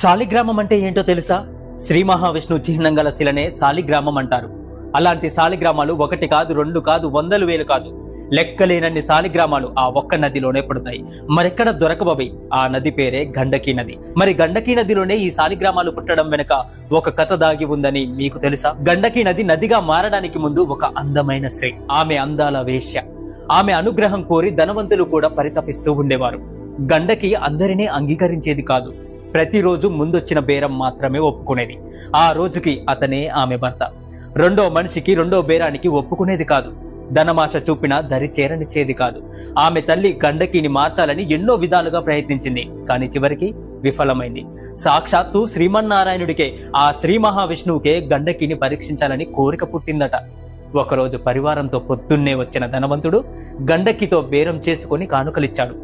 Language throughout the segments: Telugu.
శాలిగ్రామం అంటే ఏంటో తెలుసా? శ్రీ మహావిష్ణు చిహ్నం గల శిలనే శాలిగ్రామం అంటారు. అలాంటి శాలిగ్రామాలు ఒకటి కాదు రెండు కాదు వందలు వేలు కాదు. లెక్కలేనన్ని శాలిగ్రామాలు ఆ ఒక్క నదిలోనే పడతాయి. మరెక్కడ దొరకబవి? ఆ నది పేరే గండకీ నది. మరి గండకీ నదిలోనే ఈ శాలిగ్రామాలు పుట్టడం వెనుక ఒక కథ దాగి ఉందని మీకు తెలుసా? గండకీ నది నదిగా మారడానికి ముందు ఒక అందమైన స్త్రీ ఆమె అందాల వేష్య ఆమె అనుగ్రహం కోరి ధనవంతులు కూడా పరితపిస్తూ ఉండేవారు. గండకి అందరినీ అంగీకరించేది కాదు. ప్రతిరోజు ముందొచ్చిన బేరం మాత్రమే ఒప్పుకునేది. ఆ రోజుకి అతనే ఆమె భర్త. రెండో మనిషికి రెండో బేరానికి ఒప్పుకునేది కాదు. ధనమాష చూపిన దరి చేరనిచ్చేది కాదు. ఆమె తల్లి గండకిని మార్చాలని ఎన్నో విధాలుగా ప్రయత్నించింది. కానీ చివరికి విఫలమైంది. సాక్షాత్తు శ్రీమన్నారాయణుడికే ఆ శ్రీ మహావిష్ణువుకే గండకిని పరీక్షించాలని కోరిక పుట్టిందట. ఒకరోజు పరివారంతో పొద్దున్నే వచ్చిన ధనవంతుడు గండకితో బేరం చేసుకుని కానుకలిచ్చాడు.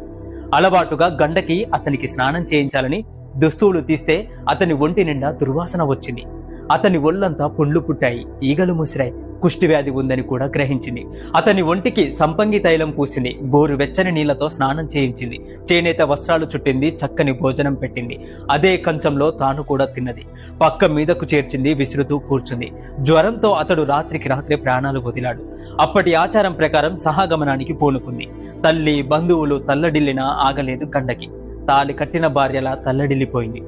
అలవాటుగా గండకి అతనికి స్నానం చేయించాలని దుస్తువులు తీస్తే అతని ఒంటి నిండా దుర్వాసన వచ్చింది. అతని ఒళ్ళంతా పుండ్లు పుట్టాయి. ఈగలు ముసిరాయి. కుష్టి వ్యాధి ఉందని కూడా గ్రహించింది. అతని ఒంటికి సంపంగి తైలం పూసింది. గోరు వెచ్చని నీళ్ళతో స్నానం చేయించింది. చేనేత వస్త్రాలు చుట్టింది. చక్కని భోజనం పెట్టింది. అదే కంచంలో తాను కూడా తిన్నది. పక్క మీదకు చేర్చింది. విసురుతూ కూర్చుంది. జ్వరంతో అతడు రాత్రికి రాత్రి ప్రాణాలు వదిలాడు. అప్పటి ఆచారం ప్రకారం సహాగమనానికి పూనుకుంది. తల్లి బంధువులు తల్లడిల్లినా ఆగలేదు గండకి తాలి కట్టిన భార్యలా తల్లడిల్లిపోయింది.